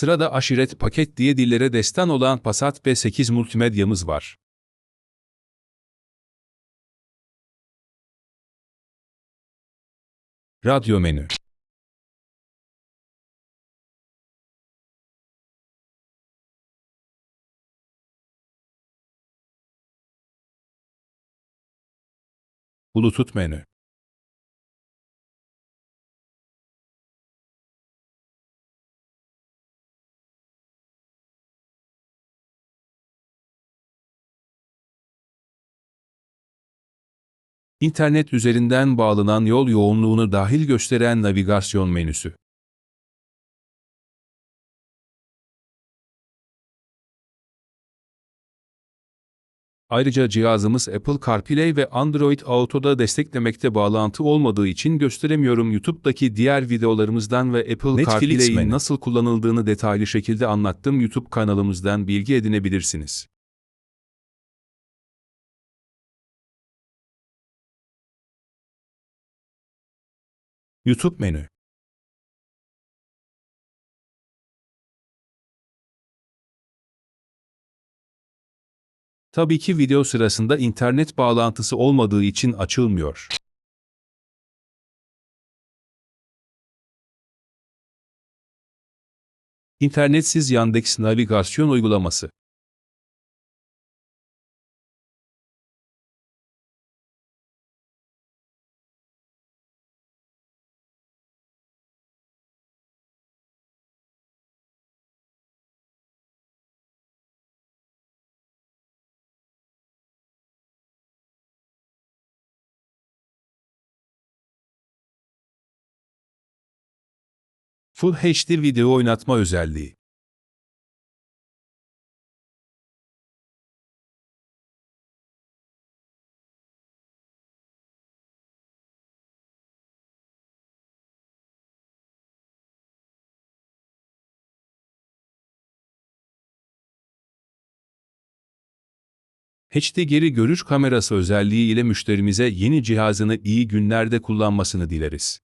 Sırada aşiret paket diye dillere destan olan Passat B8 multimedyamız var. Radyo menü. Bluetooth menü. İnternet üzerinden bağlanan yol yoğunluğunu dahil gösteren navigasyon menüsü. Ayrıca cihazımız Apple CarPlay ve Android Auto'da desteklemekte bağlantı olmadığı için gösteremiyorum. YouTube'daki diğer videolarımızdan ve Apple CarPlay'in nasıl kullanıldığını detaylı şekilde anlattım. YouTube kanalımızdan bilgi edinebilirsiniz. YouTube menü. Tabii ki video sırasında internet bağlantısı olmadığı için açılmıyor. İnternetsiz Yandex navigasyon uygulaması. Full HD video oynatma özelliği. HD geri görüş kamerası özelliği ile müşterimize yeni cihazını iyi günlerde kullanmasını dileriz.